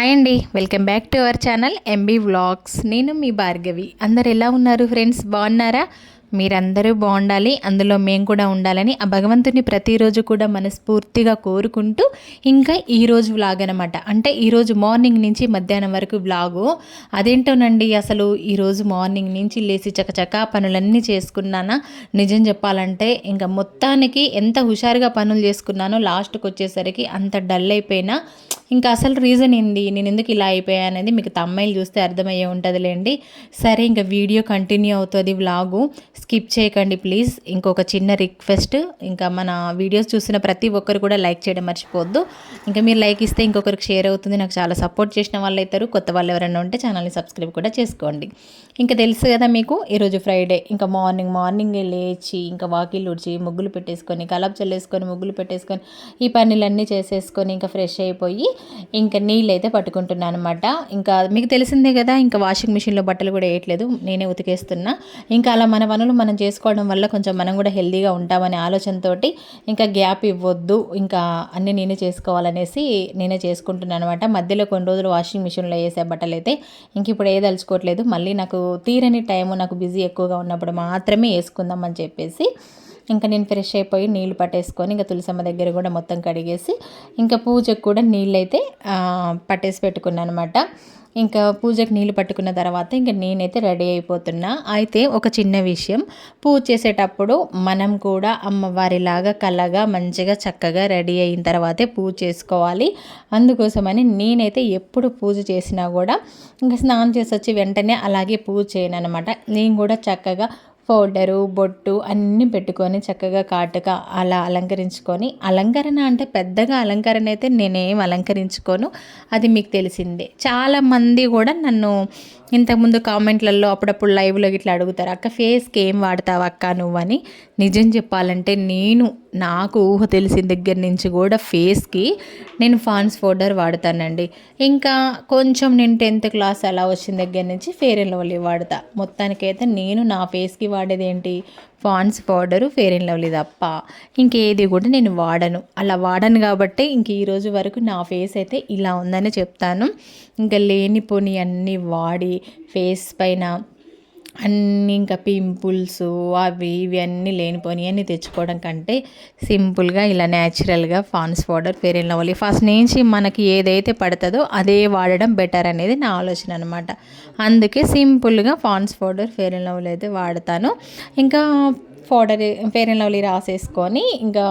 Hi అండి welcome back to our channel MB vlogs నేను మీ భార్గవి. అందరు ఎలా ఉన్నారు ఫ్రెండ్స్? బాగున్నారా? మీరందరూ బాగుండాలి అందులో మేము కూడా ఉండాలని ఆ భగవంతుని ప్రతిరోజు కూడా మనస్ఫూర్తిగా కోరుకుంటూ ఇంకా ఈరోజు వ్లాగ్ అనమాట అంటే ఈరోజు మార్నింగ్ నుంచి మధ్యాహ్నం వరకు వ్లాగు అదేంటోనండి అసలు ఈరోజు మార్నింగ్ నుంచి లేచి చకచకా పనులన్నీ చేసుకున్నానా? నిజం చెప్పాలంటే ఇంకా మొత్తానికి ఎంత హుషారుగా పనులు చేసుకున్నానో లాస్ట్కి వచ్చేసరికి అంత డల్ అయిపోయినా ఇంకా అసలు రీజన్ ఏంది? నేను ఎందుకు ఇలా అయిపోయా అనేది మీకు తమ్మాయిలు చూస్తే అర్థమయ్యే ఉంటుందిలేండి. సరే ఇంకా వీడియో కంటిన్యూ అవుతుంది వ్లాగు స్కిప్ చేయకండి ప్లీజ్ ఇంకొక చిన్న రిక్వెస్ట్ ఇంకా మన వీడియోస్ చూసిన ప్రతి ఒక్కరు కూడా లైక్ చేయడం మర్చిపోవద్దు. ఇంకా మీరు లైక్ ఇస్తే ఇంకొకరికి షేర్ అవుతుంది. నాకు చాలా సపోర్ట్ చేసిన వాళ్ళు అవుతారు కొత్త వాళ్ళు ఎవరైనా ఉంటే ఛానల్ని సబ్స్క్రైబ్ కూడా చేసుకోండి. ఇంకా తెలుసు కదా మీకు ఈరోజు ఫ్రైడే ఇంకా మార్నింగ్ మార్నింగ్ లేచి ఇంకా వాకిల్ ఉడిచి ముగ్గులు పెట్టేసుకొని కలప్ చల్లేసుకొని ముగ్గులు పెట్టేసుకొని ఈ పనులన్నీ చేసేసుకొని ఇంకా ఫ్రెష్ అయిపోయి ఇంకా నీళ్ళు అయితే పట్టుకుంటున్నాను అనమాట ఇంకా మీకు తెలిసిందే కదా ఇంకా వాషింగ్ మిషన్లో బట్టలు కూడా వేయట్లేదు నేనే ఉతికేస్తున్నా. ఇంకా అలా మన పనులు మనం చేసుకోవడం వల్ల కొంచెం మనం కూడా హెల్దీగా ఉంటామనే ఆలోచనతోటి ఇంకా గ్యాప్ ఇవ్వద్దు ఇంకా అన్నీ నేనే చేసుకోవాలనేసి నేనే చేసుకుంటున్నాను అనమాట మధ్యలో కొన్ని రోజులు వాషింగ్ మిషన్లో వేసే బట్టలు అయితే ఇంక ఇప్పుడు ఏదలుచుకోవట్లేదు మళ్ళీ నాకు తీరని టైము నాకు బిజీ ఎక్కువగా ఉన్నప్పుడు మాత్రమే వేసుకుందాం అని చెప్పేసి ఇంకా నేను ఫ్రెష్ అయిపోయి నీళ్ళు పట్టేసుకొని ఇంకా తులసమ్మ దగ్గర కూడా మొత్తం కడిగేసి ఇంకా పూజకు కూడా నీళ్ళైతే పట్టేసి పెట్టుకున్నాను అనమాట ఇంకా పూజకు నీళ్ళు పట్టుకున్న తర్వాత ఇంకా నేనైతే రెడీ అయిపోతున్నా. అయితే ఒక చిన్న విషయం పూజ చేసేటప్పుడు మనం కూడా అమ్మవారిలాగా కళ్ళగా మంచిగా చక్కగా రెడీ అయిన తర్వాతే పూజ చేసుకోవాలి. అందుకోసమని నేనైతే ఎప్పుడు పూజ చేసినా కూడా ఇంకా స్నానం చేసి వచ్చి వెంటనే అలాగే పూజ చేయను అనమాట నేను కూడా చక్కగా పౌడరు బొట్టు అన్నీ పెట్టుకొని చక్కగా కాటుగా అలా అలంకరించుకొని అలంకరణ అంటే పెద్దగా అలంకరణ అయితే నేనేం అలంకరించుకోను. అది మీకు తెలిసిందే. చాలామంది కూడా నన్ను ఇంతకుముందు కామెంట్లలో అప్పుడప్పుడు లైవ్లో ఇట్లా అడుగుతారు అక్క ఫేస్కి ఏం వాడతావు అక్క నువ్వని నిజం చెప్పాలంటే నేను నాకు ఊహ తెలిసిన దగ్గర నుంచి కూడా ఫేస్కి నేను ఫాన్స్ పౌడర్ వాడతానండి. ఇంకా కొంచెం నేను టెన్త్ క్లాస్ అలా వచ్చిన దగ్గర నుంచి ఫేర్ అండ్ లవ్లీ వాడతా. మొత్తానికైతే నేను నా ఫేస్కి వాడేది ఏంటి Pond's powder Fair and Lovely తప్ప. ఇంకేది కూడా నేను వాడను. అలా వాడను కాబట్టి ఇంక ఈరోజు వరకు నా ఫేస్ అయితే ఇలా ఉందని చెప్తాను. ఇంకా లేనిపోని అన్నీ వాడి ఫేస్ పైన అన్నీ ఇంకా పింపుల్స్ అవి ఇవి అన్నీ లేనిపోని అన్నీ తెచ్చుకోవడం కంటే సింపుల్గా ఇలా న్యాచురల్గా Pond's powder Fair and Lovely first నుంచి మనకి ఏదైతే పడుతుందో అదే వాడడం బెటర్ అనేది నా ఆలోచన అనమాట అందుకే సింపుల్గా Pond's powder fair and lovely అయితే వాడతాను. ఇంకా పౌడర్ ఫెయిర్ అండ్ లవ్లీ రాసేసుకొని ఇంకా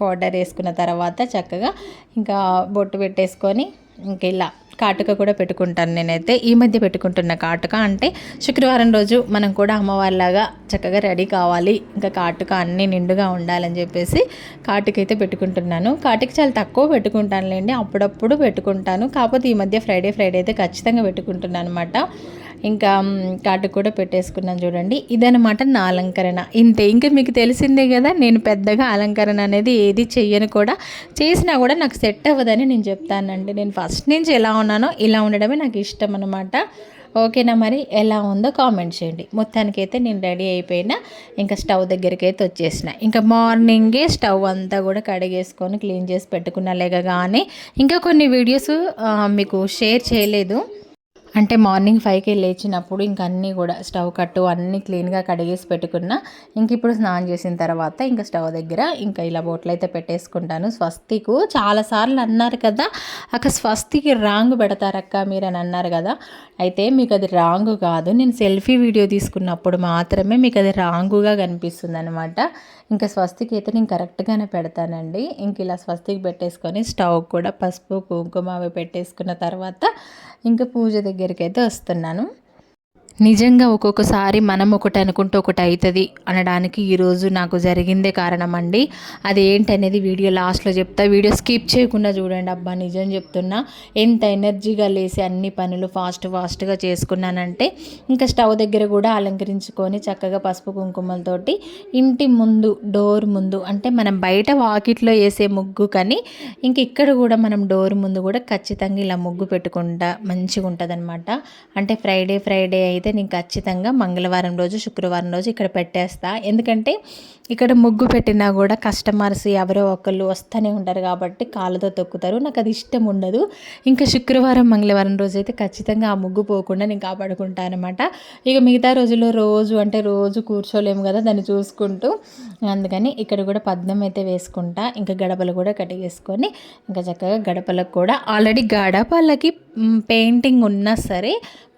పౌడర్ వేసుకున్న తర్వాత చక్కగా ఇంకా బొట్టు పెట్టేసుకొని ఇంక ఇలా కాటుక కూడా పెట్టుకుంటాను నేనైతే. ఈ మధ్య పెట్టుకుంటున్న కాటుక అంటే శుక్రవారం రోజు మనం కూడా అమ్మవారిలాగా చక్కగా రెడీ కావాలి. ఇంకా కాటుక అన్నీ నిండుగా ఉండాలని చెప్పేసి కాటుక అయితే పెట్టుకుంటున్నాను. కాటుక చాలా తక్కువ పెట్టుకుంటానులేండి అప్పుడప్పుడు పెట్టుకుంటాను. కాకపోతే ఈ మధ్య ఫ్రైడే ఫ్రైడే అయితే ఖచ్చితంగా పెట్టుకుంటున్నాను అనమాట ఇంకా కాటు కూడా పెట్టేసుకున్నాను చూడండి. ఇదనమాట నా అలంకరణ. ఇంతే ఇంకా మీకు తెలిసిందే కదా నేను పెద్దగా అలంకరణ అనేది ఏది చెయ్యను కూడా. చేసినా కూడా నాకు సెట్ అవ్వదని నేను చెప్తానండి. నేను ఫస్ట్ నుంచి ఎలా ఉన్నానో ఇలా ఉండడమే నాకు ఇష్టం అనమాట ఓకేనా మరి? ఎలా ఉందో కామెంట్ చేయండి. మొత్తానికైతే నేను రెడీ అయిపోయినా ఇంకా స్టవ్ దగ్గరికి అయితే వచ్చేసిన. ఇంకా మార్నింగే స్టవ్ అంతా కూడా కడిగేసుకొని క్లీన్ చేసి పెట్టుకున్న కానీ ఇంకా కొన్ని వీడియోస్ మీకు షేర్ చేయలేదు. అంటే మార్నింగ్ ఫైవ్కి లేచినప్పుడు ఇంక అన్నీ కూడా స్టవ్ కట్టు అన్నీ క్లీన్గా కడిగేసి పెట్టుకున్న ఇంక ఇప్పుడు స్నానం చేసిన తర్వాత ఇంకా స్టవ్ దగ్గర ఇంకా ఇలా బోట్లు అయితే పెట్టేసుకుంటాను. స్వస్తికు చాలాసార్లు అన్నారు కదా అక్క స్వస్తికి రాంగ్ పెడతారక్క మీరు అని అన్నారు కదా అయితే మీకు అది రాంగ్ కాదు. నేను సెల్ఫీ వీడియో తీసుకున్నప్పుడు మాత్రమే మీకు అది రాంగుగా కనిపిస్తుంది అనమాట ఇంకా స్వస్తికి అయితే నేను కరెక్ట్గానే పెడతానండి. ఇంక ఇలా స్వస్తికి పెట్టేసుకొని స్టవ్ కూడా పసుపు కుంకుమ అవి పెట్టేసుకున్న తర్వాత ఇంకా పూజ దగ్గర దగ్గరికి అయితే వస్తున్నాను. నిజంగా ఒక్కొక్కసారి మనం ఒకటి అనుకుంటే ఒకటి అవుతుంది అనడానికి ఈరోజు నాకు జరిగిందే కారణం అండి అది ఏంటనేది వీడియో లాస్ట్లో చెప్తా. వీడియో స్కిప్ చేయకుండా చూడండి అబ్బా నిజం చెప్తున్నా. ఎంత ఎనర్జీగా లేసి అన్ని పనులు ఫాస్ట్ ఫాస్ట్గా చేసుకున్నానంటే ఇంకా స్టవ్ దగ్గర కూడా అలంకరించుకొని చక్కగా పసుపు కుంకుమలతోటి ఇంటి ముందు డోర్ ముందు అంటే మనం బయట వాకిట్లో వేసే ముగ్గు కానీ ఇంక ఇక్కడ కూడా మనం డోర్ ముందు కూడా ఖచ్చితంగా ఇలా ముగ్గు పెట్టుకుంటా మంచిగా ఉంటుంది అంటే ఫ్రైడే ఫ్రైడే అయితే అయితే నేను ఖచ్చితంగా మంగళవారం రోజు శుక్రవారం రోజు ఇక్కడ పెట్టేస్తా. ఎందుకంటే ఇక్కడ ముగ్గు పెట్టినా కూడా కస్టమర్స్ ఎవరో ఒకళ్ళు వస్తూనే ఉంటారు కాబట్టి కాళ్ళతో తొక్కుతారు. నాకు అది ఇష్టం ఉండదు. ఇంకా శుక్రవారం మంగళవారం రోజు అయితే ఖచ్చితంగా ఆ ముగ్గు పోకుండా నేను కాపాడుకుంటాను అనమాట ఇక మిగతా రోజుల్లో రోజు అంటే రోజు కూర్చోలేము కదా దాన్ని చూసుకుంటూ. అందుకని ఇక్కడ కూడా పద్మం అయితే వేసుకుంటా. ఇంకా గడపలు కూడా కడిగేసుకొని ఇంకా చక్కగా గడపలకు కూడా. ఆల్రెడీ గడపలకి పెయింటింగ్ ఉన్నా సరే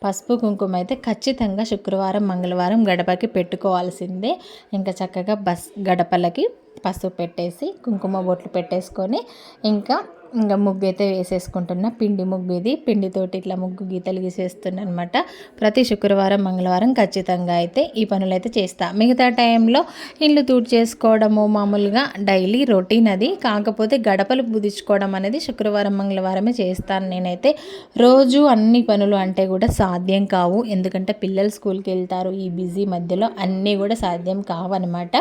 పసుపు కుంకుమ అయితే ఖచ్చితంగా శుక్రవారం మంగళవారం గడపకి పెట్టుకోవాల్సిందే. ఇంకా చక్కగా బస్ గడపలకి పసుపు పెట్టేసి కుంకుమ బొట్లు పెట్టేసుకొని ఇంకా ఇంకా ముగ్గు అయితే వేసేసుకుంటున్నా. పిండి ముగ్గు ఇది పిండితోటి ఇట్లా ముగ్గు గీతలు గీసేస్తున్నా అనమాట ప్రతి శుక్రవారం మంగళవారం ఖచ్చితంగా అయితే ఈ పనులు అయితే చేస్తా. మిగతా టైంలో ఇల్లు తూడు చేసుకోవడము మామూలుగా డైలీ రొటీన్ అది. కాకపోతే గడపలు పుదించుకోవడం అనేది శుక్రవారం మంగళవారమే చేస్తాను నేనైతే. రోజు అన్ని పనులు అంటే కూడా సాధ్యం కావు. ఎందుకంటే పిల్లలు స్కూల్కి వెళ్తారు. ఈ బిజీ మధ్యలో అన్నీ కూడా సాధ్యం కావన్నమాట.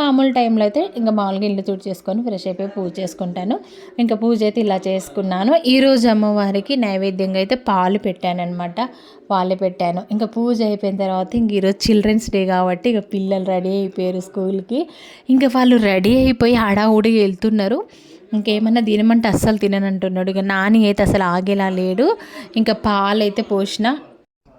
మామూలు టైంలో అయితే ఇంకా మామూలుగా ఇల్లు తుడి చేసుకొని ఫ్రెష్ అయిపోయి పూజ చేసుకుంటాను. ఇంకా పూజ అయితే ఇలా చేసుకున్నాను. ఈరోజు అమ్మవారికి నైవేద్యంగా అయితే పాలు పెట్టాను అనమాట పాలు పెట్టాను. ఇంకా పూజ అయిపోయిన తర్వాత ఇంక ఈరోజు చిల్డ్రన్స్ డే కాబట్టి ఇక పిల్లలు రెడీ అయిపోయారు స్కూల్కి. ఇంకా వాళ్ళు రెడీ అయిపోయి హడావుడిగా వెళ్తున్నారు. ఇంకేమన్నా తినమంటే అస్సలు తిననంటున్నాడు. ఇక నాని అయితే అసలు ఆగేలా లేడు. ఇంకా పాలు అయితే పోసిన.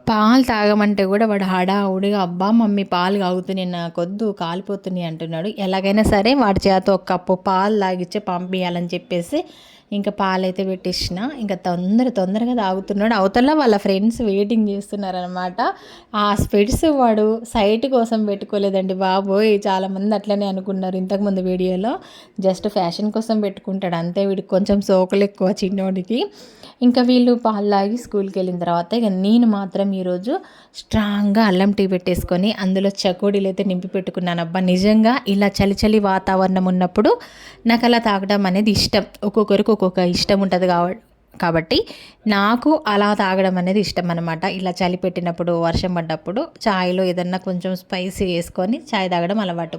పాలు తాగమంటే కూడా వాడు హడావుడిగా అబ్బా మమ్మీ పాలు కాగుతున్నాయి నాకొద్దు కాలిపోతున్నాయి అంటున్నాడు. ఎలాగైనా సరే వాడి చేత ఒక కప్పు పాలు తాగిచ్చి పంపించాలని చెప్పేసి ఇంకా పాలైతే పెట్టేసిన. ఇంకా తొందర తొందరగా తాగుతున్నాడు. అవతల వాళ్ళ ఫ్రెండ్స్ వెయిటింగ్ చేస్తున్నారనమాట ఆ స్పెడ్స్ వాడు సైట్ కోసం పెట్టుకోలేదండి బాబోయ్. చాలామంది అట్లనే అనుకున్నారు ఇంతకుముందు వీడియోలో. జస్ట్ ఫ్యాషన్ కోసం పెట్టుకుంటాడు. అంతే వీడికి కొంచెం సోకలు ఎక్కువ చిన్నోడికి. ఇంకా వీళ్ళు పాలు తాగి స్కూల్కి వెళ్ళిన తర్వాత ఇక నేను మాత్రం ఈరోజు స్ట్రాంగ్గా అల్లం టీ పెట్టేసుకొని అందులో చకోడీలు అయితే నింపి పెట్టుకున్నాను. అబ్బా నిజంగా ఇలా చలి చలి వాతావరణం ఉన్నప్పుడు నాకు అలా తాగడం అనేది ఇష్టం. ఒక్కొక్కరికి ఒక్కొక్క ఇష్టం ఉంటుంది కాబట్టి కాబట్టి నాకు అలా తాగడం అనేది ఇష్టం అనమాట ఇలా చలి పెట్టినప్పుడు వర్షం పడ్డప్పుడు చాయ్లో ఏదన్నా కొంచెం స్పైసీ వేసుకొని చాయ్ తాగడం అలవాటు.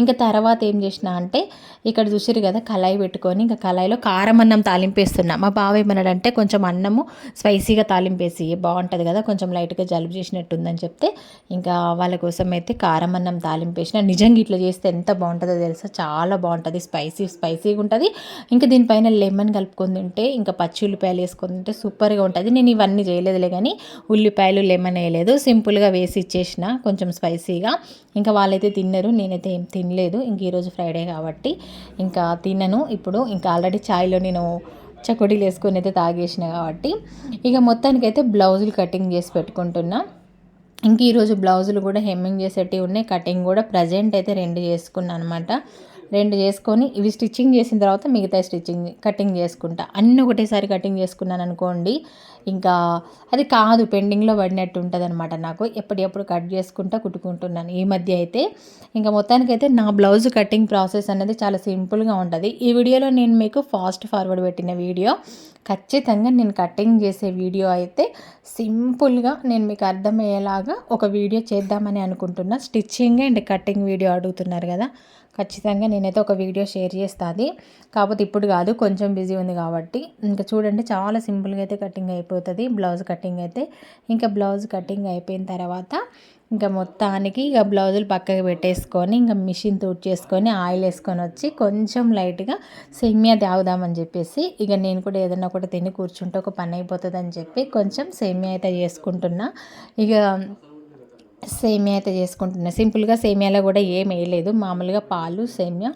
ఇంకా తర్వాత ఏం చేసిన అంటే ఇక్కడ చూసిరు కదా కళాయి పెట్టుకొని ఇంకా కళాయిలో కారం అన్నం తాలింపేస్తున్నా. మా బావ ఏమన్నాడంటే కొంచెం అన్నము స్పైసీగా తాలింపేసి బాగుంటుంది కదా కొంచెం లైట్గా జలుబు చేసినట్టు ఉందని చెప్తే ఇంకా వాళ్ళ కోసం అయితే కారం అన్నం తాలింపేసిన. నిజంగా ఇట్లా చేస్తే ఎంత బాగుంటుందో తెలుసా? చాలా బాగుంటుంది స్పైసీ స్పైసీగా ఉంటుంది ఇంకా దీనిపైన లెమన్ కలుపుకొని తింటే ఇంకా పచ్చి ఉల్లిపాయలు వేసుకొని తింటే సూపర్గా ఉంటుంది. నేను ఇవన్నీ చేయలేదులే కానీ ఉల్లిపాయలు లెమన్ వేయలేదు. సింపుల్గా వేసి ఇచ్చేసిన కొంచెం స్పైసీగా. ఇంకా వాళ్ళైతే తిన్నారు నేనైతే ఏం తినలేదు. ఇంక ఈరోజు ఫ్రైడే కాబట్టి ఇంకా తినను. ఇప్పుడు ఇంకా ఆల్రెడీ ఛాయ్లో నేను చకోడీలు వేసుకొని అయితే తాగేసిన కాబట్టి ఇక మొత్తానికైతే బ్లౌజులు కటింగ్ చేసి పెట్టుకుంటున్నా. ఇంక ఈరోజు బ్లౌజులు కూడా హెమ్మింగ్ చేసేటివి ఉన్నాయి. కటింగ్ కూడా ప్రజెంట్ అయితే రెండు చేసుకున్నాను అనమాట రెండు చేసుకొని ఇవి స్టిచ్చింగ్ చేసిన తర్వాత మిగతా స్టిచ్చింగ్ కటింగ్ చేసుకుంటా. అన్నీ ఒకటేసారి కటింగ్ చేసుకున్నాను అనుకోండి ఇంకా అది కాదు పెండింగ్లో పడినట్టు ఉంటుంది అనమాట నాకు. ఎప్పటికప్పుడు కట్ చేసుకుంటా కుట్టుకుంటున్నాను. ఈ మధ్య అయితే ఇంకా మొత్తానికైతే నా బ్లౌజ్ కటింగ్ ప్రాసెస్ అనేది చాలా సింపుల్గా ఉంటుంది. ఈ వీడియోలో నేను మీకు ఫాస్ట్ ఫార్వర్డ్ పెట్టిన వీడియో ఖచ్చితంగా నేను కటింగ్ చేసే వీడియో అయితే సింపుల్గా నేను మీకు అర్థమయ్యేలాగా ఒక వీడియో చేద్దామని అనుకుంటున్నా. స్టిచ్చింగ్ అండ్ కటింగ్ వీడియో అడుగుతున్నారు కదా ఖచ్చితంగా నేనైతే ఒక వీడియో షేర్ చేస్తుంది. కాకపోతే ఇప్పుడు కాదు కొంచెం బిజీ ఉంది కాబట్టి. ఇంకా చూడండి చాలా సింపుల్గా అయితే కటింగ్ అయిపోతుంది. బ్లౌజ్ కటింగ్ అయితే ఇంకా బ్లౌజ్ కటింగ్ అయిపోయిన తర్వాత ఇంకా మొత్తానికి ఇక బ్లౌజులు పక్కకి పెట్టేసుకొని ఇంకా మిషన్ తూట్ చేసుకొని ఆయిల్ వేసుకొని వచ్చి కొంచెం లైట్గా సేమియా తాగుదామని చెప్పేసి ఇక నేను కూడా ఏదైనా ఒకటి తిని కూర్చుంటే ఒక పని అయిపోతుందని చెప్పి కొంచెం సేమియా అయితే చేసుకుంటున్నా. ఇక సేమియా అయితే చేసుకుంటున్నా. సింపుల్గా సేమియాలో కూడా ఏం వేయలేదు. మామూలుగా పాలు సేమియా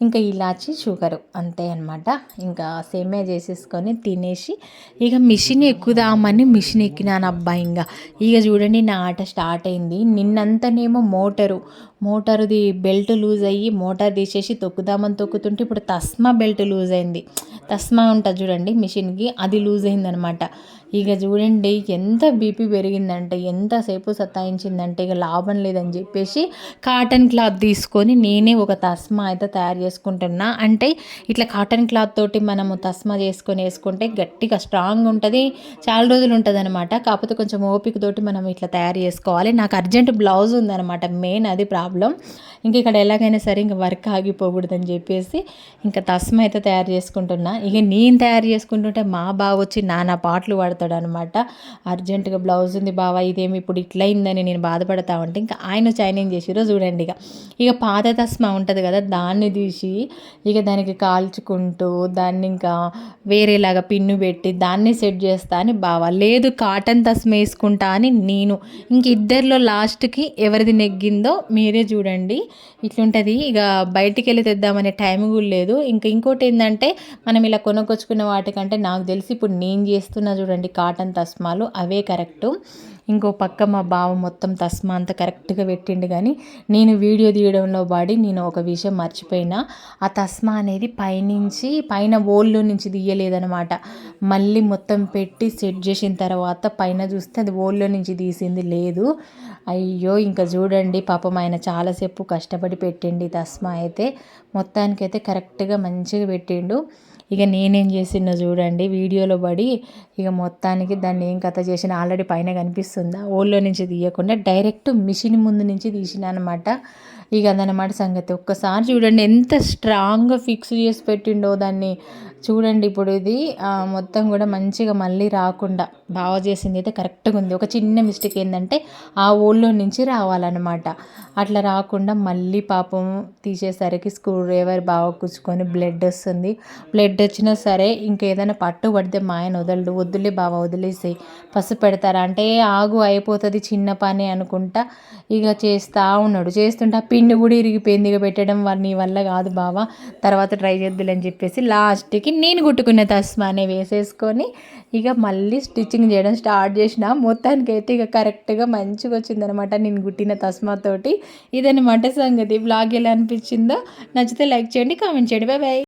ఇంకా ఇలాచి షుగరు అంతే అనమాట ఇంకా సేమే చేసేసుకొని తినేసి ఇక మిషన్ ఎక్కుదామని మిషన్ ఎక్కినాను అబ్బా ఇంకా ఇక చూడండి నా ఆట స్టార్ట్ అయింది. నిన్నంతనేమో మోటరు మోటార్ది బెల్ట్ లూజ్ అయ్యి మోటార్ తీసేసి తొక్కుదామని తొక్కుతుంటే ఇప్పుడు తస్మా బెల్ట్ లూజ్ అయింది. తస్మా ఉంటుంది చూడండి మిషన్కి అది లూజ్ అయిందనమాట ఇక చూడండి ఎంత బీపీ పెరిగిందంటే ఎంతసేపు సతాయించిందంటే ఇక లాభం లేదని చెప్పేసి కాటన్ క్లాత్ తీసుకొని నేనే ఒక తస్మా అయితే తయారు వేసుకుంటున్నా అంటే ఇట్లా కాటన్ క్లాత్ తోటి మనము తస్మా చేసుకొని వేసుకుంటే గట్టిగా స్ట్రాంగ్ ఉంటుంది. చాలా రోజులు ఉంటుంది అనమాట కాకపోతే కొంచెం ఓపికతోటి మనం ఇట్లా తయారు చేసుకోవాలి. నాకు అర్జెంట్ బ్లౌజ్ ఉందన్నమాట. మెయిన్ అది ప్రాబ్లం. ఇంక ఇక్కడ ఎలాగైనా సరే ఇంకా వర్క్ ఆగిపోకూడదని చెప్పేసి ఇంకా తస్మా అయితే తయారు చేసుకుంటున్నా. ఇక నేను తయారు చేసుకుంటుంటే మా బావ వచ్చి నానా పాటలు పాడతాడు అనమాట అర్జెంటుగా బ్లౌజ్ ఉంది బావ ఇదేమి ఇప్పుడు ఇట్లా అయిందని నేను బాధపడతా ఉంటే ఇంకా ఆయన చైనింగ్ చేసిరో చూడండి ఇక. ఇక పాత తస్మా ఉంటుంది కదా దాన్ని తీసి ఇక దానికి కాల్చుకుంటూ దాన్ని ఇంకా వేరేలాగా పిన్ను పెట్టి దాన్ని సెట్ చేస్తా అని బావ లేదు కాటన్ తస్మ వేసుకుంటా అని నేను. ఇంక ఇద్దరిలో లాస్ట్కి ఎవరిది నెగ్గిందో మీరే చూడండి. ఇట్లుంటుంది ఇక బయటికి వెళ్ళి తెద్దామనే టైం కూడా లేదు. ఇంకా ఇంకోటి ఏంటంటే మనం ఇలా కొనుక్కొచ్చుకున్న వాటికంటే నాకు తెలిసి ఇప్పుడు నేను చేస్తున్నా చూడండి కాటన్ తస్మాలు అవే కరెక్టు. ఇంకో పక్క మా బావ మొత్తం తస్మా అంతా కరెక్ట్గా పెట్టిండు కానీ నేను వీడియో తీయడంలో పడి నేను ఒక విషయం మర్చిపోయినా ఆ తస్మా అనేది పైనుంచి పైన ఓల్లో నుంచి తీయలేదనమాట మళ్ళీ మొత్తం పెట్టి సెట్ చేసిన తర్వాత పైన చూస్తే అది ఓల్లో నుంచి తీసింది లేదు. అయ్యో ఇంకా చూడండి పాపం ఆయన చాలాసేపు కష్టపడి పెట్టిండి తస్మా అయితే. మొత్తానికైతే కరెక్ట్గా మంచిగా పెట్టిండు. ఇక నేనేం చేసినో చూడండి వీడియోలో పడి ఇక మొత్తానికి దాన్ని ఏం కథ చేసిన ఆల్రెడీ పైన కనిపిస్తుందా? ఓల్లో నుంచి తీయకుండా డైరెక్ట్ మిషన్ ముందు నుంచి తీసిన అనమాట ఇక అదనమాట సంగతి. ఒక్కసారి చూడండి ఎంత స్ట్రాంగ్గా ఫిక్స్ చేసి పెట్టిండో దాన్ని. చూడండి ఇప్పుడు ఇది మొత్తం కూడా మంచిగా మళ్ళీ రాకుండా బాగా చేసింది అయితే కరెక్ట్గా ఉంది. ఒక చిన్న మిస్టేక్ ఏంటంటే ఆ ఊళ్ళో నుంచి రావాలన్నమాట. అట్లా రాకుండా మళ్ళీ పాపం తీసేసరికి స్క్రూ డ్రైవర్ బాగా కూర్చుకొని బ్లడ్ వస్తుంది. బ్లడ్ వచ్చినా సరే ఇంకేదైనా పట్టు పడితే మా ఆయన వదలడు. వద్దులే బాగా వదిలేసి పసు పెడతారా? అంటే ఆగు అయిపోతుంది చిన్న పని అనుకుంటా ఇక చేస్తూ ఉన్నాడు. చేస్తుంటే ఆ పిండి కూడా ఇరిగిపోయింది ఇక పెట్టడం నీ వల్ల కాదు బావా. తర్వాత ట్రై చేద్దులని చెప్పేసి లాస్ట్కి నేను కుట్టుకున్న తస్మానే వేసేసుకొని ఇక మళ్ళీ స్టిచ్చింగ్ చేయడం స్టార్ట్ చేసిన. మొత్తానికి అయితే ఇక కరెక్ట్గా మంచిగా వచ్చిందనమాట నేను కుట్టిన తస్మాతోటి ఇదనమాట సంగతి. బ్లాగ్ ఎలా అనిపించిందో నచ్చితే లైక్ చేయండి కామెంట్ చేయండి. Bye bye